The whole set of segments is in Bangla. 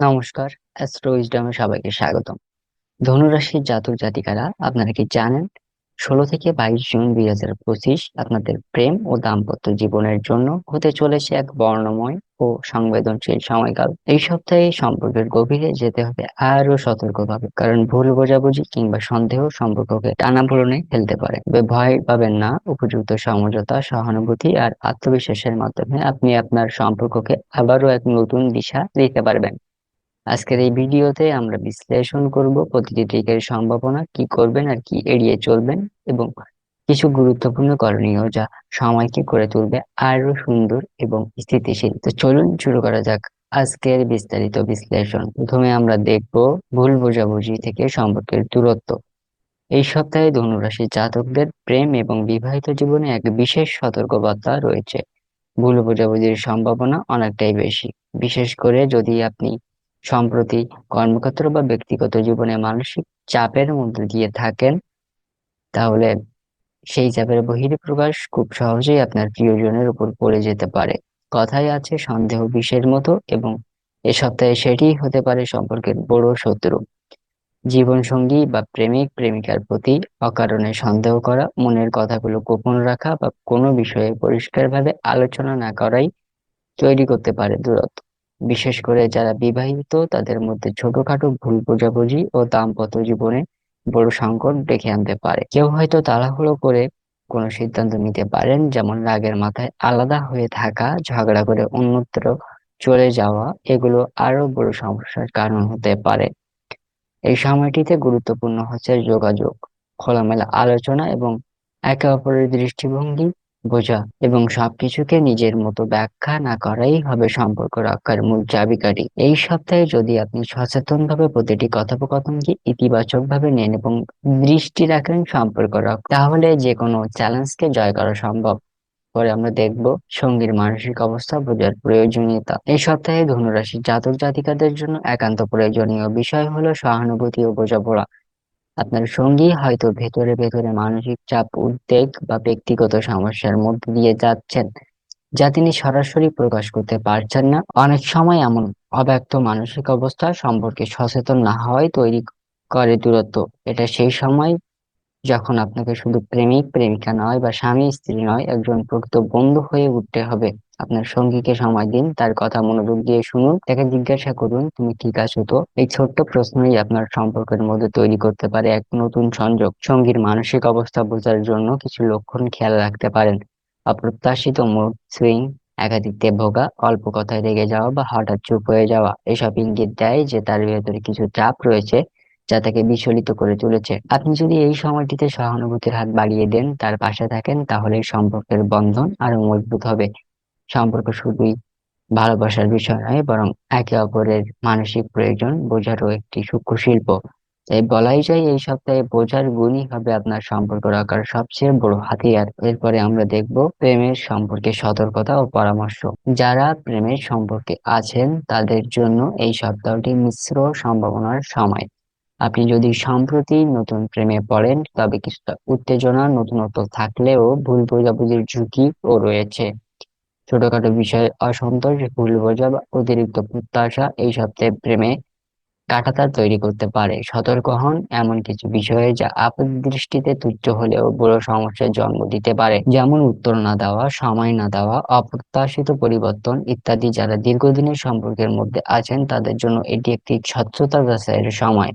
নমস্কার অ্যাস্ট্রো উইজডমে সবাইকে স্বাগতম। ধনুরাশির জাতক জাতিকারা, আপনারা কি জানেন? ষোলো থেকে বাইশ জুন দুই হাজার পঁচিশ আপনাদের প্রেম ও দাম্পত্য জীবনের জন্য হতে চলেছে এক বর্ণময় ও সংবেদনশীল সময়কাল। এই সপ্তাহে সম্পর্কের গভীরে যেতে হবে আরও সতর্কভাবে, কারণ ভুল বোঝাবুঝি কিংবা সন্দেহ সম্পর্ককে টানাপোড়েনে ফেলতে পারে। ভয় পাবেন না, উপযুক্ত সমঝোতা, সহানুভূতি আর আত্মবিশ্বাসের মাধ্যমে আপনি আপনার সম্পর্ককে আবারও এক নতুন দিশা দিতে পারবেন। আজকের এই ভিডিওতে আমরা বিশ্লেষণ করব প্রতিটি দিকের সম্ভাবনা, কি করবেন আর কি এড়িয়ে চলবেন এবং কিছু গুরুত্বপূর্ণ করণীয় যা সময়কে করে তুলবে আরও সুন্দর এবং স্থিতিশীল। তো চলুন শুরু করা যাক আজকের বিস্তারিত বিশ্লেষণ। প্রথমে আমরা দেখব ভুল বোঝাবুঝি থেকে সম্পর্কের দূরত্ব। এই সপ্তাহে ধনুরাশি জাতকদের প্রেম এবং বিবাহিত জীবনে এক বিশেষ সতর্কবার্তা রয়েছে। ভুল বোঝাবুঝির সম্ভাবনা অনেকটাই বেশি। বিশেষ করে যদি আপনি সম্প্রতি কর্মক্ষেত্র বা ব্যক্তিগত জীবনে মানসিক চাপের মধ্যে দিয়ে থাকেন, তাহলে সেই চাপের বহিঃপ্রকাশ খুব সহজেই আপনার প্রিয়জনের উপর পড়ে যেতে পারে। কথাই আছে, সন্দেহ বিষের মতো এবং এ সপ্তাহে সেটি হতে পারে সম্পর্কের বড় শত্রু। জীবন সঙ্গী বা প্রেমিক, প্রেমিকার প্রতি অকারণে সন্দেহ করা, মনের কথাগুলো গোপন রাখা বা কোনো বিষয়ে পরিষ্কারভাবে আলোচনা না করাই তৈরি করতে পারে দূরত্ব। বিশেষ করে যারা বিবাহিত, তাদের মধ্যে ছোটখাটো ভুল বোঝাবুঝি ও দাম্পত্য জীবনে বড় সংকট ডেকে আনতে পারে। কেউ হয়তো তাড়াহুড়ো করে কোনো সিদ্ধান্ত নিতে পারেন, যেমন রাগের মাথায় আলাদা হয়ে থাকা, ঝগড়া করে অন্যত্র চলে যাওয়া, এগুলো আরও বড় সমস্যার কারণ হতে পারে। এই সময়টিতে গুরুত্বপূর্ণ হচ্ছে যোগাযোগ, খোলামেলা আলোচনা এবং একে অপরের দৃষ্টিভঙ্গি বোঝা এবং সবকিছুকে নিজের মতো ব্যাখ্যা না করাই হবে সম্পর্ক রক্ষার মূল চাবিকাঠি। এই সপ্তাহে যদি আপনি সচেতনভাবে প্রতিটি কথোপকথনকে ইতিবাচকভাবে নেন এবং দৃষ্টি রাখেন সম্পর্ক রক্ষা, তাহলে যে কোনো চ্যালেঞ্জকে জয় করা সম্ভব। পরে আমরা দেখব সঙ্গীর মানসিক অবস্থা বোঝার প্রয়োজনীয়তা। এই সপ্তাহে ধনুরাশি জাতক জাতিকাদের জন্য একান্ত প্রয়োজনীয় বিষয় হলো সহানুভূতি ও বোঝাপড়া। আপনার সঙ্গী হয়তো ভেতরে ভেতরে মানসিক চাপ, উদ্বেগ বা ব্যক্তিগত সমস্যার মধ্যে দিয়ে যাচ্ছেন, যা তিনি সরাসরি প্রকাশ করতে পারছেন না। অনেক সময় এমন অব্যক্ত মানসিক অবস্থা সম্পর্কে সচেতন না হওয়ায় তৈরি করে দূরত্ব। এটা সেই সময় যখন আপনাকে শুধু প্রেমিক, প্রেমিকা নয় বা স্বামী, স্ত্রী নয়, একজন প্রকৃত বন্ধু হয়ে উঠতে হবে। আপনার সঙ্গীকে সময় দিন, তার কথা মনোযোগ দিয়ে শুনুন, তাকে জিজ্ঞাসা করুন, তুমি ঠিক আছো তো এই ছোট্ট প্রশ্নই আপনার সম্পর্কের মধ্যে তৈরি করতে পারে এক নতুন সংযোগ। সঙ্গীর মানসিক অবস্থা বোঝার জন্য কিছু লক্ষণ খেয়াল রাখতে পারেন। অপ্রত্যাশিত মুড সুইং একাধিকতে ভোগা অল্প কথায় রেগে যাওয়া বা হঠাৎ চুপ হয়ে যাওয়া, এসব ইঙ্গিত দেয় যে তার ভেতরে কিছু চাপ রয়েছে। যা তাকে বিচলিত করে তুলেছে। আপনি যদি এই সময়টিতে সহানুভূতির হাত বাড়িয়ে দেন, তার পাশে থাকেন তাহলে সম্পর্কের বন্ধন আরও মজবুত হবে। সম্পর্ক শুধুই ভালোবাসার বিষয় নয়, বরং একে অপরের মানসিক প্রয়োজন বোঝারও একটি সূক্ষ্ম শিল্প। তাই বলাই যায়, এই সপ্তাহে বোঝার গুণই হবে আপনার সম্পর্ক রাখার সবচেয়ে বড় হাতিয়ার। এরপরে আমরা দেখব প্রেমের সম্পর্কে সতর্কতা ও পরামর্শ। যারা প্রেমের সম্পর্কে আছেন, তাদের জন্য এই সপ্তাহটি মিশ্র সম্ভাবনার সময়। আপনি যদি সম্প্রতি নতুন প্রেমে পড়েন, তবে কিছুটা উত্তেজনা নতুনত্ব থাকলেও ভুল বোঝাবুঝির ঝুঁকিও রয়েছে। ছোটখাটো বিষয়ে অসন্তোষ, ভুল বোঝা বা অতিরিক্ত প্রত্যাশা এই সপ্তাহে প্রেমে কাঁটাতার তৈরি করতে পারে। সতর্ক হন, এমন কিছু বিষয়ে যা আপাত দৃষ্টিতে তুচ্ছ হলেও বড় সমস্যার জন্ম দিতে পারে, যেমন উত্তর না দেওয়া, সময় না দেওয়া, অপ্রত্যাশিত পরিবর্তন ইত্যাদি। যারা দীর্ঘদিনের সম্পর্কের মধ্যে আছেন, তাদের জন্য এটি একটি স্বচ্ছতা যাচাইয়ের সময়।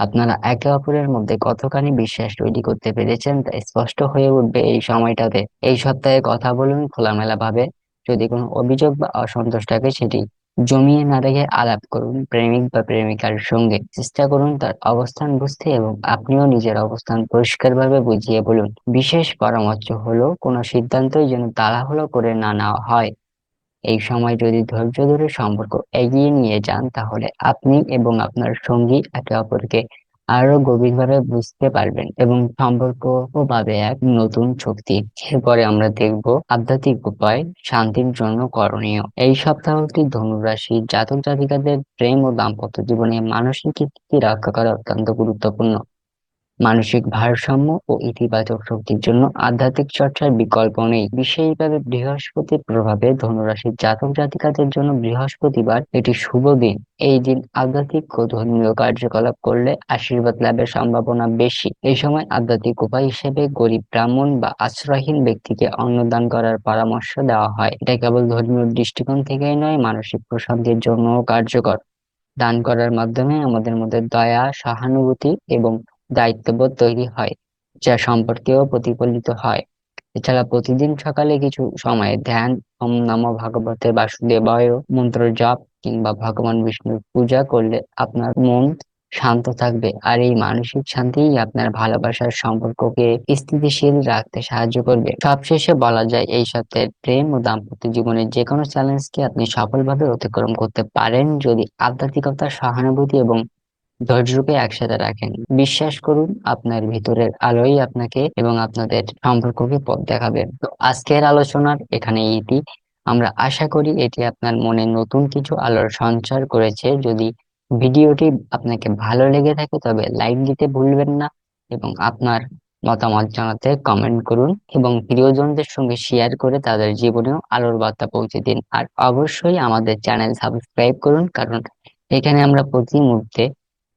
আপনারা একে অপরের মধ্যে কতখানি বিশ্বাস তৈরি করতে পেরেছেন তা স্পষ্ট হয়ে উঠবে এই সময়টাতে। এই সপ্তাহে কথা বলুন খোলামেলা ভাবে যদি কোনো অভিযোগ বা অসন্তোষ থাকে, সেটি জমিয়ে না রেখে আলাপ করুন প্রেমিক বা প্রেমিকার সঙ্গে। চেষ্টা করুন তার অবস্থান বুঝতে এবং আপনিও নিজের অবস্থান পরিষ্কারভাবে বুঝিয়ে বলুন। বিশেষ পরামর্শ হলো, কোনো সিদ্ধান্তই যেন তাড়াহুড়ো করে না নেওয়া হয়। এই সময় যদি ধৈর্য ধরে সম্পর্ক এগিয়ে নিয়ে যান, তাহলে আপনি এবং আপনার সঙ্গী একে অপরকে আরও গভীরভাবে বুঝতে পারবেন এবং সম্পর্ক পাবে এক নতুন শক্তি। এরপরে আমরা দেখব আধ্যাত্মিক উপায় শান্তির জন্য করণীয়। এই সপ্তাহটি ধনুরাশি জাতক জাতিকাদের প্রেম ও দাম্পত্য জীবনে মানসিক রক্ষা করা অত্যন্ত গুরুত্বপূর্ণ। মানসিক ভারসাম্য ও ইতিবাচক শক্তির জন্য আধ্যাত্মিক চর্চার বিকল্প নেই। বিশেষভাবে বৃহস্পতির প্রভাবে ধনুরাশির জাতক জাতিকাদের জন্য বৃহস্পতিবার এটি শুভ দিন। এই দিন আধ্যাত্মিক ও ধর্মীয় কার্যকলাপ করলে আশীর্বাদ লাভের সম্ভাবনা বেশি। এই সময় আধ্যাত্মিক উপায় হিসেবে গরিব, ব্রাহ্মণ বা আশ্রয়হীন ব্যক্তিকে অন্নদান করার পরামর্শ দেওয়া হয়। এটা কেবল ধর্মীয় দৃষ্টিকোণ থেকেই নয়, মানসিক প্রশান্তির জন্যও কার্যকর। দান করার মাধ্যমে আমাদের মধ্যে দয়া, সহানুভূতি এবং দায়িত্ববোধ তৈরি হয়, যা সম্পর্কেও প্রতিফলিত হয়। এছাড়া প্রতিদিন সকালে কিছু সময় ধ্যান, ওম নমো ভগবতে বাসুদেবায় মন্ত্র জপ কিংবা ভগবান বিষ্ণুর পূজা করলে আপনার মন শান্ত থাকবে আর এই মানসিক শান্তিই আপনার ভালোবাসার সম্পর্ককে স্থিতিশীল রাখতে সাহায্য করবে। সবশেষে বলা যায়, এই সপ্তাহের প্রেম ও দাম্পত্য জীবনের যে কোনো চ্যালেঞ্জকে আপনি সফলভাবে অতিক্রম করতে পারেন যদি আধ্যাত্মিকতা সহানুভূতি এবং ধৈর্যকে একসাথে রাখেন। বিশ্বাস করুন, আপনার ভিতরের আলোই আপনাকে এবং আপনাদের সম্পর্ককে পথ দেখাবে। তো আজকের আলোচনার এখানে ইতি। আমরা আশা করি এটি আপনার মনে নতুন কিছু আলোর সঞ্চার করেছে। যদি ভিডিওটি আপনাকে ভালো লেগে থাকে, তবে লাইক দিতে ভুলবেন না এবং আপনার মতামত জানাতে কমেন্ট করুন এবং প্রিয়জনদের সঙ্গে শেয়ার করে তাদের জীবনেও আলোর বার্তা পৌঁছে দিন। আর অবশ্যই আমাদের চ্যানেল সাবস্ক্রাইব করুন, কারণ এখানে আমরা প্রতি মুহূর্তে